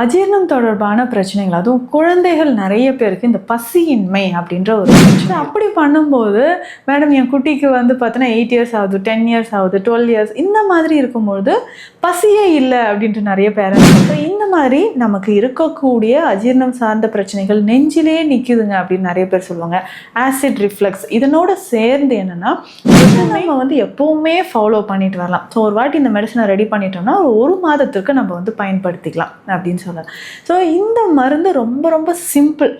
அஜீரணம் தொடர்பான பிரச்சனைகள். அதுவும் குழந்தைகள் நிறைய பேருக்கு இந்த பசியின்மை அப்படின்ற ஒரு பிரச்சனை. அப்படி பண்ணும்போது மேடம் என் குட்டிக்கு வந்து பார்த்தீங்கன்னா எயிட் இயர்ஸ் ஆகுது டென் இயர்ஸ் ஆகுது டுவெல் இயர்ஸ் இந்த மாதிரி இருக்கும்பொழுது பசியே இல்லை அப்படின்ட்டு நிறைய பேரண்ட்ஸ் இந்த மாதிரி நமக்கு இருக்கக்கூடிய அஜீரணம் சார்ந்த பிரச்சனைகள் நெஞ்சிலே நிற்குதுங்க அப்படின்னு நிறைய பேர் சொல்லுவாங்க. ஆசிட் ரிஃப்ளெக்ஸ் இதனோட சேர்ந்து என்னென்னா நம்ம வந்து எப்போவுமே ஃபாலோ பண்ணிட்டு வரலாம். ஸோ ஒரு வாட்டி இந்த மெடிசனை ரெடி பண்ணிட்டோம்னா ஒரு ஒரு மாதத்துக்கு நம்ம வந்து பயன்படுத்திக்கலாம் அப்படின்னு சொல்லலாம் ஸோ இந்த மருந்து ரொம்ப ரொம்ப சிம்பிள்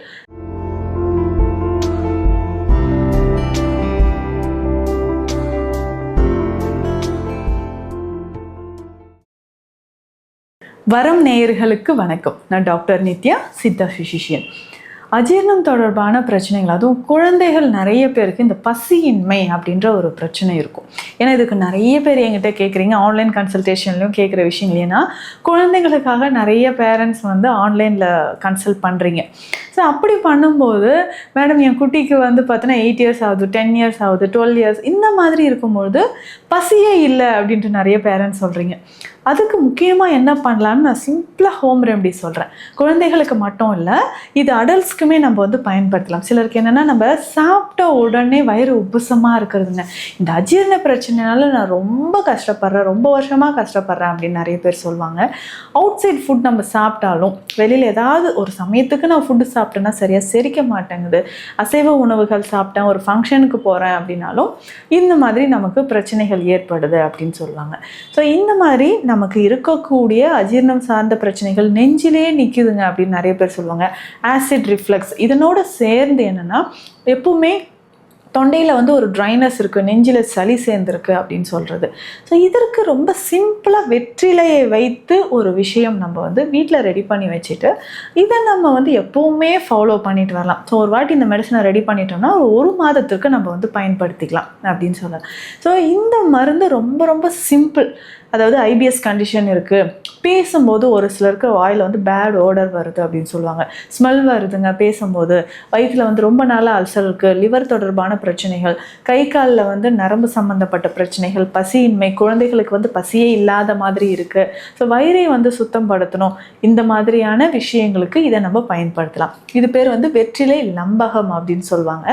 வரம் நேயர்களுக்கு வணக்கம். நான் டாக்டர் நித்யா சித்தா ஃபிசிஷியன் அஜீரணம் தொடர்பான பிரச்சனைகள் அதுவும் குழந்தைகள் நிறைய பேருக்கு இந்த பசியின்மை அப்படின்ற ஒரு பிரச்சனை இருக்கும். ஏன்னா இதுக்கு நிறைய பேர் என்கிட்ட கேட்குறீங்க ஆன்லைன் கன்சல்டேஷன்லையும் கேட்குற விஷயங்கள். ஏன்னா குழந்தைகளுக்காக நிறைய பேரண்ட்ஸ் வந்து ஆன்லைனில் கன்சல்ட் பண்ணுறீங்க ஸோ அப்படி பண்ணும்போது மேடம் என் குட்டிக்கு வந்து பார்த்தீங்கன்னா எயிட் இயர்ஸ் ஆகுது டென் இயர்ஸ் ஆகுது டுவெல் இயர்ஸ் இந்த மாதிரி இருக்கும்பொழுது பசியே இல்லை அப்படின்ட்டு நிறைய பேரண்ட்ஸ் சொல்கிறீங்க அதுக்கு முக்கியமாக என்ன பண்ணலான்னு நான் சிம்பிளாக ஹோம் ரெமடி சொல்கிறேன் குழந்தைகளுக்கு மட்டும் இல்லை இது அடல்ட்ஸ்க்குமே நம்ம வந்து பயன்படுத்தலாம். சிலருக்கு என்னென்னா நம்ம சாப்பிட்ட உடனே வயிறு உப்புசமாக இருக்கிறதுங்க. இந்த அஜீரண பிரச்சனைனால நான் ரொம்ப கஷ்டப்படுறேன் ரொம்ப வருஷமாக கஷ்டப்படுறேன் அப்படின்னு நிறைய பேர் சொல்லுவாங்க. அவுட் சைட் ஃபுட் நம்ம சாப்பிட்டாலும் வெளியில் ஏதாவது ஒரு சமயத்துக்கு நான் ஃபுட்டு சாப்பிட்டேன்னா சரியாக செரிக்க மாட்டேங்குது. அசைவ உணவுகள் சாப்பிட்டேன் ஒரு ஃபங்க்ஷனுக்கு போகிறேன் அப்படின்னாலும் இந்த மாதிரி நமக்கு பிரச்சனைகள் ஏற்படுது அப்படின்னு சொல்லுவாங்க. ஸோ இந்த மாதிரி நமக்கு இருக்கக்கூடிய அஜீரணம் சார்ந்த பிரச்சனைகள் நெஞ்சிலே நிற்குதுங்க அப்படின்னு நிறைய பேர் சொல்லுவாங்க. ஆசிட் ரிஃப்ளெக்ஸ் இதனோட சேர்ந்து என்னென்னா எப்பவுமே தொண்டையில் வந்து ஒரு ட்ரைனஸ் இருக்குது நெஞ்சில் சளி சேர்ந்துருக்கு அப்படின்னு சொல்கிறது ஸோ இதற்கு ரொம்ப சிம்பிளாக வெற்றிலையை வைத்து ஒரு விஷயம் நம்ம வந்து வீட்டில் ரெடி பண்ணி வச்சுட்டு இதை நம்ம வந்து எப்போவுமே ஃபாலோ பண்ணிட்டு வரலாம். ஸோ ஒரு வாட்டி இந்த மெடிசனை ரெடி பண்ணிட்டோம்னா ஒரு ஒரு மாதத்துக்கு நம்ம வந்து பயன்படுத்திக்கலாம் அப்படின்னு சொல்லலாம். ஸோ இந்த மருந்து ரொம்ப ரொம்ப சிம்பிள் அதாவது ஐபிஎஸ் கண்டிஷன் இருக்குது பேசும்போது ஒரு சிலருக்கு வாயில் வந்து பேட் ஓடர் வருது அப்படின்னு சொல்லுவாங்க. ஸ்மெல் வருதுங்க பேசும்போது. வயிற்றில் வந்து ரொம்ப நாளாக அல்சர் இருக்குது லிவர் தொடர்பான பிரச்சனைகள். கை காலில் வந்து நரம்பு சம்மந்தப்பட்ட பிரச்சனைகள். பசியின்மை. குழந்தைகளுக்கு வந்து பசியே இல்லாத மாதிரி இருக்குது ஸோ வயிறை வந்து சுத்தம் படுத்தணும் இந்த மாதிரியான விஷயங்களுக்கு இதை நம்ம பயன்படுத்தலாம். இது பேர் வந்து வெற்றிலை லம்பகம் அப்படின்னு சொல்லுவாங்க.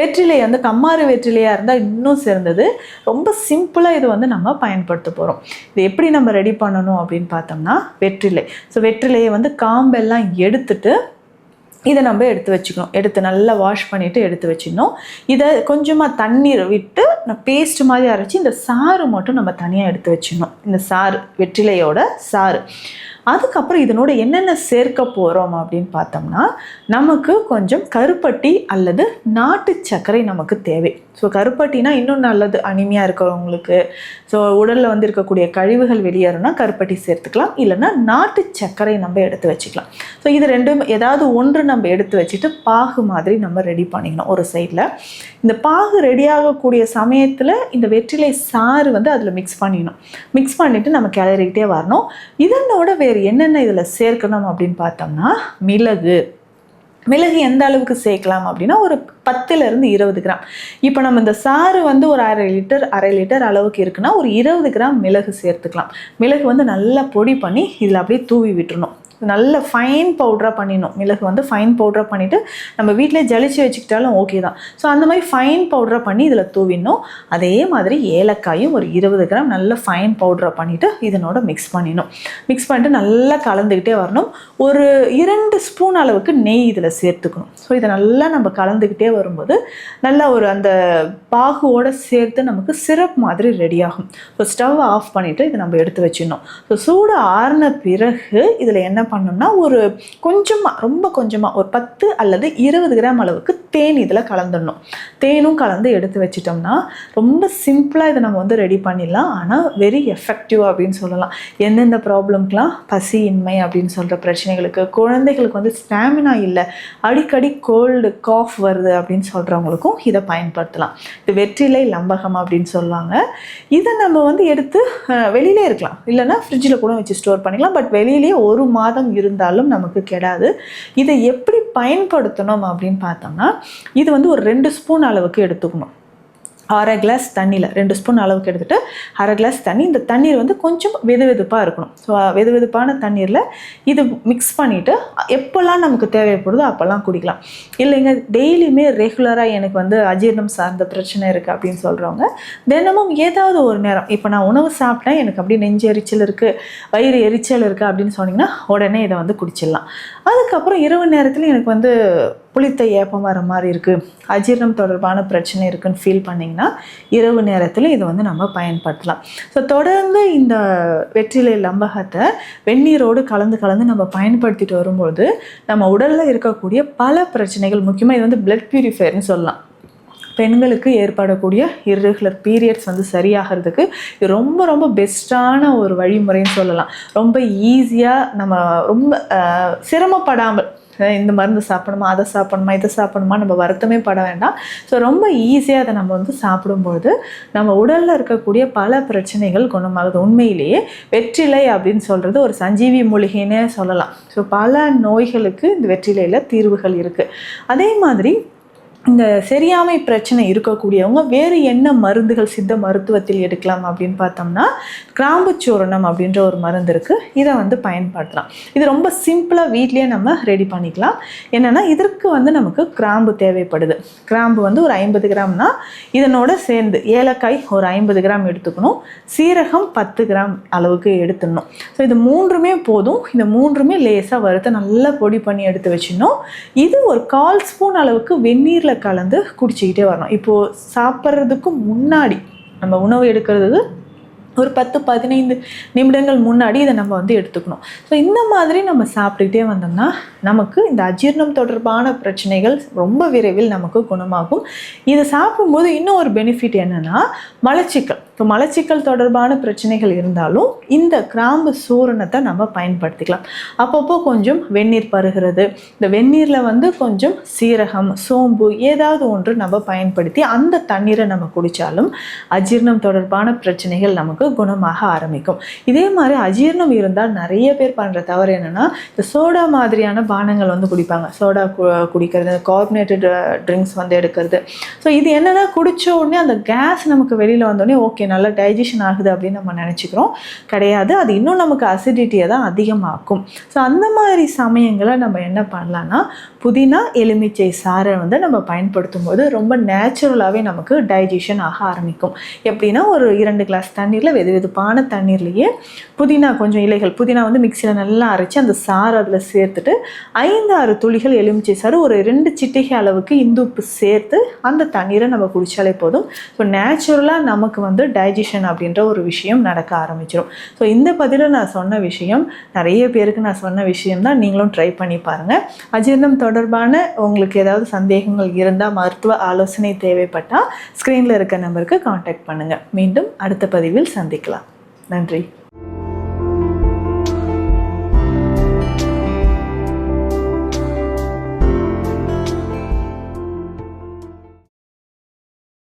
வெற்றிலை வந்து கம்மாறு வெற்றிலையாக இருந்தால் இன்னும் சிறந்தது. ரொம்ப சிம்பிளாக இது வந்து நம்ம பயன்படுத்த போகிறோம் இது எப்படி நம்ம ரெடி பண்ணணும் அப்படின்னு பார்த்தோம்னா வெற்றிலை. ஸோ வெற்றிலையை வந்து காம்பெல்லாம் எடுத்துட்டு இதை நம்ம எடுத்து வச்சுக்கணும். எடுத்து நல்லா வாஷ் பண்ணிவிட்டு எடுத்து வச்சிடணும். இதை கொஞ்சமாக தண்ணீர் விட்டு நான் பேஸ்ட் மாதிரி அரைச்சி இந்த சாறு மட்டும் நம்ம தனியாக எடுத்து வச்சிடணும். இந்த சாறு வெற்றிலையோட சாறு. அதுக்கப்புறம் இதனோட என்னென்ன சேர்க்க போகிறோம் அப்படின்னு பார்த்தோம்னா நமக்கு கொஞ்சம் கருப்பட்டி அல்லது நாட்டு சர்க்கரை நமக்கு தேவை. ஸோ கருப்பட்டினா இன்னும் நல்லது அனிமையாக இருக்கிறவங்களுக்கு. ஸோ உடலில் வந்து இருக்கக்கூடிய கழிவுகள் வெளியேறும்னா கருப்பட்டி சேர்த்துக்கலாம். இல்லைன்னா நாட்டு சர்க்கரை நம்ம எடுத்து வச்சுக்கலாம். ஸோ இது ரெண்டும் ஏதாவது ஒன்று நம்ம எடுத்து வச்சுட்டு பாகு மாதிரி நம்ம ரெடி பண்ணிக்கணும். ஒரு சைடில் இந்த பாகு ரெடியாகக்கூடிய சமயத்தில் இந்த வெற்றிலை சாறு வந்து அதில் மிக்ஸ் பண்ணிடணும் மிக்ஸ் பண்ணிவிட்டு நம்ம கிளறிக்கிட்டே வரணும். இதனோட வேறு என்னென்ன இதில் சேர்க்கணும் அப்படின்னு பார்த்தோம்னா மிளகு. மிளகு எந்த அளவுக்கு சேர்க்கலாம் அப்படின்னா ஒரு பத்துலேருந்து இருபது கிராம். இப்போ நம்ம இந்த சாறு வந்து ஒரு அரை லிட்டர் அரை லிட்டர் அளவுக்கு இருக்குன்னா ஒரு இருபது கிராம் மிளகு சேர்த்துக்கலாம். மிளகு வந்து நல்லா பொடி பண்ணி இதில் அப்படியே தூவி விட்டுறணும். நல்ல ஃபைன் பவுடராக பண்ணிடணும். மிளகு வந்து ஃபைன் பவுடராக பண்ணிவிட்டு நம்ம வீட்டிலே ஜலிச்சு வச்சுக்கிட்டாலும் ஓகே தான். ஸோ அந்த மாதிரி ஃபைன் பவுடராக பண்ணி இதில் தூவிடணும். அதே மாதிரி ஏலக்காயும் ஒரு இருபது கிராம் நல்ல ஃபைன் பவுடராக பண்ணிவிட்டு இதனோட மிக்ஸ் பண்ணிடணும். மிக்ஸ் பண்ணிட்டு நல்லா கலந்துக்கிட்டே வரணும். ஒரு இரண்டு ஸ்பூன் அளவுக்கு நெய் இதில் சேர்த்துக்கணும். ஸோ இதை நல்லா நம்ம கலந்துக்கிட்டே வரும்போது நல்லா ஒரு அந்த பாகுவோட சேர்த்து நமக்கு சிரப் மாதிரி ரெடி ஆகும். ஸோ ஸ்டவ் ஆஃப் பண்ணிவிட்டு இதை நம்ம எடுத்து வச்சிடணும். ஸோ சூடு ஆறின பிறகு இதில் என்ன பண்ணோம்னா ஒரு கொஞ்சமாக ரொம்ப கொஞ்சமாக ஒரு பத்து அல்லது இருபது கிராம் அளவுக்கு தேன் இதில் கலந்துடணும். தேனும் கலந்து எடுத்து வச்சிட்டோம்னா ரொம்ப சிம்பிளாக இதை நம்ம வந்து ரெடி பண்ணிடலாம். ஆனால் வெரி எஃபெக்டிவ் அப்படின்னு சொல்லலாம். எந்தெந்த ப்ராப்ளம்க்கெலாம் பசியின்மை அப்படின்னு சொல்கிற பிரச்சனைகளுக்கு குழந்தைகளுக்கு வந்து ஸ்டாமினா இல்லை அடிக்கடி கோல்டு காஃப் வருது அப்படின்னு சொல்கிறவங்களுக்கும் இதை பயன்படுத்தலாம். இது வெற்றிலை லம்பகம் அப்படின்னு சொல்லுவாங்க. இதை நம்ம வந்து எடுத்து வெளியிலே இருக்கலாம். இல்லைன்னா ஃப்ரிட்ஜில் கூட வச்சு ஸ்டோர் பண்ணிக்கலாம். பட் வெளியிலேயே ஒரு மாதம் இருந்தாலும் நமக்கு கெடாது. இதை எப்படி பயன்படுத்தணும் அப்படின்னு பார்த்தோம்னா இது வந்து ஒரு ரெண்டு ஸ்பூன் அளவுக்கு எடுத்துக்கணும். அரை கிளாஸ் தண்ணியில் ரெண்டு ஸ்பூன் அளவுக்கு எடுத்துகிட்டு அரை கிளாஸ் தண்ணி இந்த தண்ணீர் வந்து கொஞ்சம் வெது வெதுப்பாக இருக்கணும். ஸோ வெது வெதுப்பான தண்ணீரில் இது மிக்ஸ் பண்ணிவிட்டு எப்போல்லாம் நமக்கு தேவைப்படுதோ அப்போல்லாம் குடிக்கலாம். இல்லைங்க டெய்லியுமே ரெகுலராக எனக்கு வந்து அஜீரணம் சார்ந்த பிரச்சனை இருக்குது அப்படின்னு சொல்கிறவங்க தினமும் ஏதாவது ஒரு நேரம் இப்போ நான் உணவு சாப்பிட்டேன் எனக்கு அப்படியே நெஞ்சு எரிச்சல் இருக்குது வயிறு எரிச்சல் இருக்குது அப்படின்னு சொன்னிங்கன்னா உடனே இதை வந்து குடிச்சிடலாம். அதுக்கப்புறம் இரவு நேரத்தில் எனக்கு வந்து புளித்த ஏப்பம் வர மாதிரி இருக்குது அஜீரணம் தொடர்பான பிரச்சனை இருக்குன்னு ஃபீல் பண்ணிங்கன்னா இரவு நேரத்தில் இதை வந்து நம்ம பயன்படுத்தலாம். ஸோ தொடர்ந்து இந்த வெற்றிலை லம்பகத்தை வெந்நீரோடு கலந்து கலந்து நம்ம பயன்படுத்திட்டு வரும்போது நம்ம உடலில் இருக்கக்கூடிய பல பிரச்சனைகள் முக்கியமாக இது வந்து பிளட் பியூரிஃபையர்னு சொல்லலாம். பெண்களுக்கு ஏற்படக்கூடிய இர்ரெகுலர் பீரியட்ஸ் வந்து சரியாகிறதுக்கு இது ரொம்ப ரொம்ப பெஸ்ட்டான ஒரு வழிமுறைன்னு சொல்லலாம். ரொம்ப ஈஸியாக நம்ம ரொம்ப சிரமப்படாமல் இந்த மருந்து சாப்பிடணுமா அதை சாப்பிடணுமா இதை சாப்பிடணுமா நம்ம வருத்தமே பட வேண்டாம். ஸோ ரொம்ப ஈஸியாக அதை நம்ம வந்து சாப்பிடும்போது நம்ம உடலில் இருக்கக்கூடிய பல பிரச்சனைகள் குணமாகுது. உண்மையிலேயே வெற்றிலை அப்படின்னு சொல்கிறது ஒரு சஞ்சீவி மூலிகைன்னே சொல்லலாம். ஸோ பல நோய்களுக்கு இந்த வெற்றிலையில் தீர்வுகள் இருக்குது அதே மாதிரி இந்த சரியாமை பிரச்சனை இருக்கக்கூடியவங்க வேறு என்ன மருந்துகள் சித்த மருத்துவத்தில் எடுக்கலாம் அப்படின்னு பார்த்தோம்னா கிராம்பு சூரணம் அப்படின்ற ஒரு மருந்து இருக்குது இதை வந்து பயன்படுத்தலாம். இது ரொம்ப சிம்பிளாக வீட்லேயே நம்ம ரெடி பண்ணிக்கலாம். என்னென்னா இதற்கு வந்து நமக்கு கிராம்பு தேவைப்படுது. கிராம்பு வந்து ஒரு ஐம்பது கிராம்னா இதனோட சேர்ந்து ஏலக்காய் ஒரு ஐம்பது கிராம் எடுத்துக்கணும். சீரகம் பத்து கிராம் அளவுக்கு எடுத்துடணும். ஸோ இது மூன்றுமே போதும். இந்த மூன்றுமே லேசாக வறுத்து நல்லா பொடி பண்ணி எடுத்து வச்சிடணும். இது ஒரு கால் ஸ்பூன் அளவுக்கு வெந்நீரில் கலந்து குடிச்சிக்கிட்டே வரணும். இப்போது சாப்பிட்றதுக்கு முன்னாடி நம்ம உணவு எடுக்கிறது ஒரு பத்து பதினைந்து நிமிடங்கள் முன்னாடி இதை நம்ம வந்து எடுத்துக்கணும். ஸோ இந்த மாதிரி நம்ம சாப்பிட்டுக்கிட்டே வந்தோம்னா நமக்கு இந்த அஜீரணம் தொடர்பான பிரச்சனைகள் ரொம்ப விரைவில் நமக்கு குணமாகும். இதை சாப்பிடும்போது இன்னும் ஒரு பெனிஃபிட் என்னென்னா மலச்சிக்கல். இப்போ மலச்சிக்கல் தொடர்பான பிரச்சனைகள் இருந்தாலும் இந்த கிராம்பு சூரணத்தை நம்ம பயன்படுத்திக்கலாம். அப்பப்போ கொஞ்சம் வெந்நீர் பருகிறது. இந்த வெந்நீரில் வந்து கொஞ்சம் சீரகம் சோம்பு ஏதாவது ஒன்று நம்ம பயன்படுத்தி அந்த தண்ணீரை நம்ம குடித்தாலும் அஜீரணம் தொடர்பான பிரச்சனைகள் நமக்கு குணமாக ஆரம்பிக்கும். இதே மாதிரி அஜீரணம் இருந்தால் நிறைய பேர் பண்ணுற தவறு என்னென்னா இந்த சோடா மாதிரியான பானங்கள் வந்து குடிப்பாங்க. சோடா கு- குடிக்கிறது கார்பனேட்டட் ட்ரிங்க்ஸ் வந்து எடுக்கிறது. ஸோ இது என்னென்னா குடித்த உடனே அந்த கேஸ் நமக்கு வெளியில் வந்தோடனே ஓகே நல்லா டைஜஷன் ஆகுது அப்படின்னு நம்ம நினச்சிக்கிறோம். கிடையாது. அது இன்னும் நமக்கு அசிடிட்டியை தான் அதிகமாக்கும். ஸோ அந்த மாதிரி சமயங்களை நம்ம என்ன பண்ணலான்னா புதினா எலுமிச்சை சாறை வந்து நம்ம பயன்படுத்தும் போது ரொம்ப நேச்சுரலாகவே நமக்கு டைஜஷன் ஆக ஆரம்பிக்கும். எப்படின்னா ஒரு இரண்டு கிளாஸ் தண்ணீரில் வெது வெதுப்பான தண்ணீர்லேயே புதினா கொஞ்சம் இலைகள் புதினா வந்து மிக்சியில் நல்லா அரைச்சி அந்த சாறு அதில் சேர்த்துட்டு ஐந்து ஆறு துளிகள் எலுமிச்சை சாறு ஒரு ரெண்டு சிட்டிகை அளவுக்கு இந்துப்பு சேர்த்து அந்த தண்ணீரை நம்ம குடித்தாலே போதும். ஸோ நேச்சுரலாக நமக்கு வந்து டைஜஷன் அப்படின்ற ஒரு விஷயம் நடக்க ஆரம்பிச்சிடும் ஸோ இந்த பதிலில் நான் சொன்ன விஷயம் நிறைய பேருக்கு நான் சொன்ன விஷயம் தான் நீங்களும் ட்ரை பண்ணி பாருங்கள் அஜீரணம் தொடர்பான உங்களுக்கு ஏதாவது சந்தேகங்கள் இருந்தால் மருத்துவ ஆலோசனை தேவைப்பட்டால் ஸ்க்ரீனில் இருக்க நம்பருக்கு காண்டாக்ட் பண்ணுங்கள் மீண்டும் அடுத்த பதிவில் சந்திக்கலாம். நன்றி.